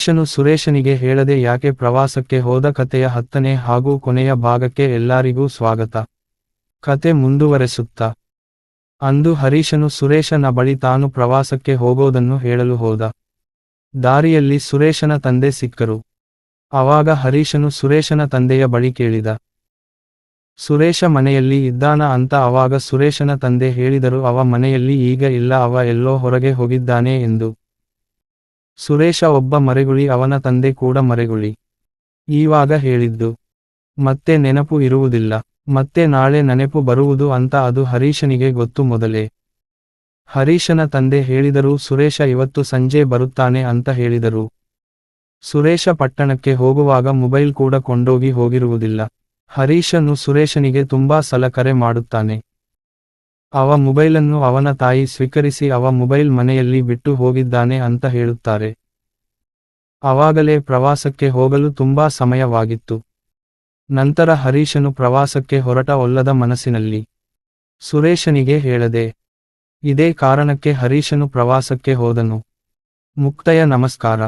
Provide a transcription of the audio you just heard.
ಹರೀಶನು ಸುರೇಶನಿಗೆ ಹೇಳದೆ ಯಾಕೆ ಪ್ರವಾಸಕ್ಕೆ ಹೋದ ಕಥೆಯ ಹತ್ತನೇ ಹಾಗೂ ಕೊನೆಯ ಭಾಗಕ್ಕೆ ಎಲ್ಲರಿಗೂ ಸ್ವಾಗತ. ಕತೆ ಮುಂದುವರೆಸುತ್ತಾ. ಅಂದು ಹರೀಶನು ಸುರೇಶನ ಬಳಿ ತಾನು ಪ್ರವಾಸಕ್ಕೆ ಹೋಗೋದನ್ನು ಹೇಳಲು ಹೋದ. ದಾರಿಯಲ್ಲಿ ಸುರೇಶನ ತಂದೆ ಸಿಕ್ಕರು. ಆವಾಗ ಹರೀಶನು ಸುರೇಶನ ತಂದೆಯ ಬಳಿ ಕೇಳಿದ. ಸುರೇಶ ಮನೆಯಲ್ಲಿ ಇದ್ದಾನ ಅಂತ ಅವಾಗ ಸುರೇಶನ ತಂದೆ ಹೇಳಿದರು, ಅವ ಮನೆಯಲ್ಲಿ ಈಗ ಇಲ್ಲ, ಅವ ಎಲ್ಲೋ ಹೊರಗೆ ಹೋಗಿದ್ದಾನೆ ಎಂದು. ಸುರೇಶ ಒಬ್ಬ ಮರೆಗುಳಿ, ಅವನ ತಂದೆ ಕೂಡ ಮರೆಗುಳಿ. ಈವಾಗ ಹೇಳಿದ್ದು, ಮತ್ತೆ ನೆನಪು ಇರುವುದಿಲ್ಲ, ಮತ್ತೆ ನಾಳೆ ನೆನಪು ಬರುವುದು ಅಂತ ಅದು ಹರೀಶನಿಗೆ ಗೊತ್ತು ಮೊದಲೇ. ಹರೀಶನ ತಂದೆ ಹೇಳಿದರೂ, ಸುರೇಶ ಇವತ್ತು ಸಂಜೆ ಬರುತ್ತಾನೆ ಅಂತ ಹೇಳಿದರು. ಸುರೇಶ ಪಟ್ಟಣಕ್ಕೆ ಹೋಗುವಾಗ ಮೊಬೈಲ್ ಕೂಡ ಕೊಂಡೋಗಿ ಹೋಗಿರುವುದಿಲ್ಲ. ಹರೀಶನು ಸುರೇಶನಿಗೆ ತುಂಬಾ ಸಲ ಕರೆ ಮಾಡುತ್ತಾನೆ. ಅವ ಮೊಬೈಲನ್ನು ಅವನ ತಾಯಿ ಸ್ವೀಕರಿಸಿ, ಅವ ಮೊಬೈಲ್ ಮನೆಯಲ್ಲಿ ಬಿಟ್ಟು ಹೋಗಿದ್ದಾನೆ ಅಂತ ಹೇಳುತ್ತಾರೆ. ಅವಾಗಲೇ ಪ್ರವಾಸಕ್ಕೆ ಹೋಗಲು ತುಂಬಾ ಸಮಯವಾಗಿತ್ತು. ನಂತರ ಹರೀಶನು ಪ್ರವಾಸಕ್ಕೆ ಹೊರಟ ಒಲ್ಲದ ಮನಸ್ಸಿನಲ್ಲಿ. ಸುರೇಶನಿಗೆ ಹೇಳದೆ, ಇದೇ ಕಾರಣಕ್ಕೆ ಹರೀಶನು ಪ್ರವಾಸಕ್ಕೆ ಹೋದನು. ಮುಕ್ತಯ ನಮಸ್ಕಾರ.